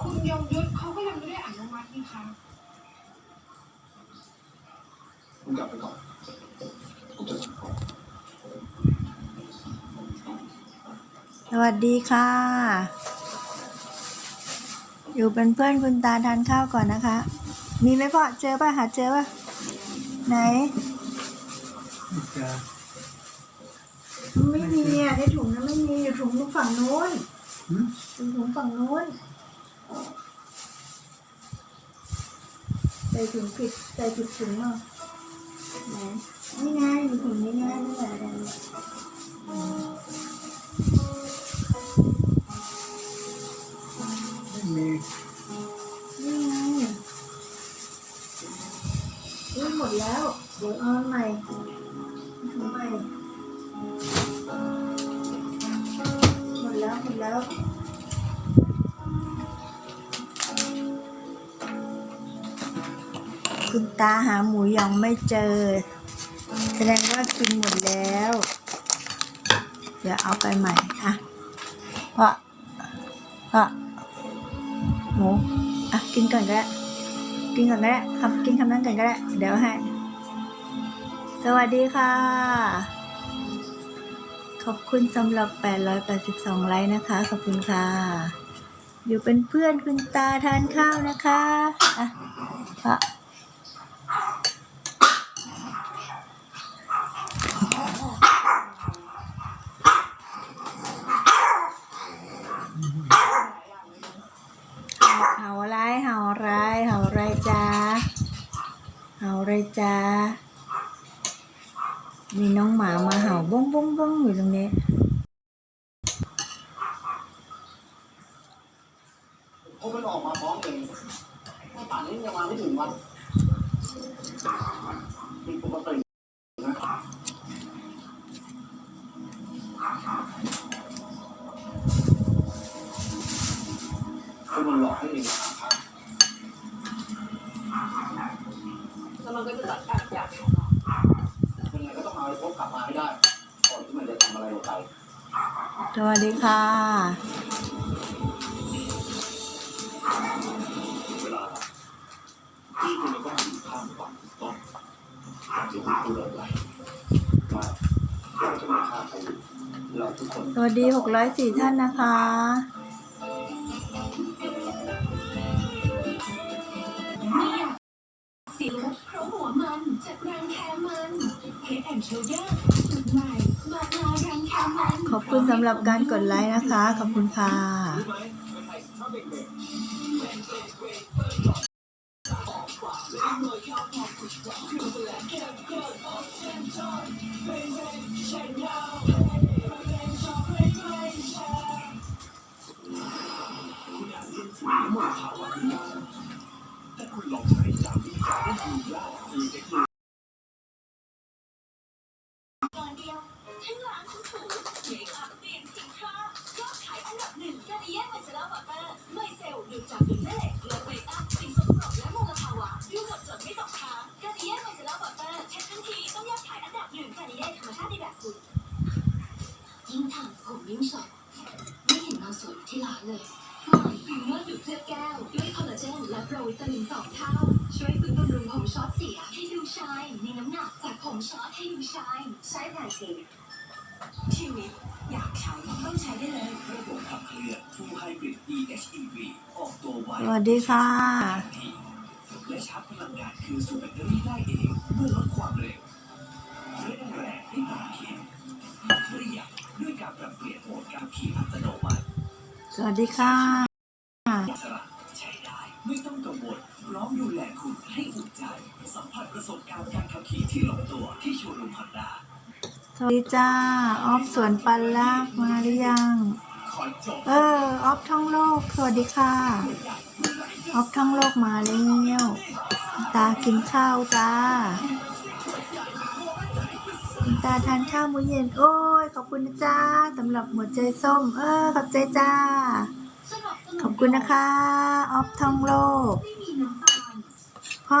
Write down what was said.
คุณยงยุทธเขาก็ยังไม่ได้อนุมัตินี่คะคุณกลับไปก่อนกูจะจับก่อสวัสดีค่ะ อยู่เป็นเพื่อนคุณตาทานข้าวก่อนนะคะ มีไหมพ่อ เจอป่ะ หาเจอป่ะ ไหน ไม่มีอะในถุงนั้นไม่มีอยู่ถุงฝั่งนู้นถุงฝั่งนู้น ใส่ถุงผิดใส่ผิดถุงมาไหนนี่ไงอยู่ถุงนี้ไงนี่แหละไม่มีนี่ไงนี่หมดแล้วเดี๋ยวเอาใหม่ถุงใหม่หมดแล้วหมดแล้ว คุณตาหาหมูยองไม่เจอ แสดงว่ากินหมดแล้ว เดี๋ยวเอาไปใหม่อะเพราะเพราะหมูอะกินก่อนก็ได้กินก่อนก็ได้คำกินคำนั้นก่อนก็ได้เดี๋ยวให้ สวัสดีค่ะ ขอบคุณสำหรับ 882 ไลค์นะคะ ขอบคุณค่ะ อยู่เป็นเพื่อนคุณตาทานข้าวนะคะอะอะเห่าอะไรเห่าอะไรเห่าอะไรจ้า เห่าอะไรจ้ามีน้องหมามาเห่าบ้องบ้องบ้องอยู่ตรงนี้เพราะมันออกมาพร้อมกันป่านนี้ยังมาไม่ถึงวันผิดปกตินะคือมันหลอกให้เอง มาหาข้าแล้วมันก็จะตัดขาดอยากของเรายังไงก็ต้องเอาไอ้พบกลับมาให้ได้ก่อนที่มันจะทำอะไรลงไปสวัสดีค่ะ เวลาที่คุณจะต้องอยู่ข้างฝั่งต้องอย่าที่คุณพูดเอาไว้ว่าเราจะไม่ฆ่าใครอยู่เราทุกคน สวัสดี 604 ท่านนะคะ จากรังแคมันเฮดแอนด์โชเดอร์สุดใหม่มาลารังแคมันขอบคุณสำหรับการกดไลค์นะคะ ขอบคุณค่ะรู้ไหมเป็นใครชอบเด็ก เย่ไมเซล่าบัตเตอร์เช็ดทันทีต้องยอดขายอันดับหนึ่งกาดิเย่ธรรมชาติในแบบคุณยิ่งทำผมยิ่งสดไม่เห็นเงาสวยที่ร้านเลยใหม่ฟิวเมอร์ดูดเคลือบแก้ว ด้วยคอลลาเจนและโปรวิตามินสองเท่า ช่วยฟื้นบำรุงผมช็อตเสีย ให้ดูชายมีน้ำหนักจากผมช็อตให้ดูชายใช้แผ่นสีชีวิตอยากใช้ต้องใช้ได้เลยระบบขับเคลื่อน Full Hybrid EHEV ออกตัวไวสวัสดีค่ะ และชาร์จพลังงานคืนสู่แบตเตอรี่ได้เองเมื่อลดความเร็วเร่งแรงให้ตามคิดประหยัดด้วยการปรับเปลี่ยนโหมดการขี่อัตโนมัติสวัสดีค่ะอิสระใช้ได้ไม่ต้องกังวลพร้อมดูแลคุณให้อุ่นใจ สัมผัสประสบการณ์การขับขี่ที่ลงตัวที่โชว์รูมฮอนด้าสวัสดีจ้าออฟสวนปันลากมาหรือยังคอยจบเออออฟท่องโลก สวัสดีค่ะ ออฟทั้งโลกมาแล้วตากินข้าวจ้าตาทานข้าวมื้อเย็น โอ้ย ขอบคุณนะจ้าสำหรับหัวใจส้ม เออขอบใจจ้า ขอบคุณนะคะ ออฟท่องโลกไม่มีน้ำตาลพ่อ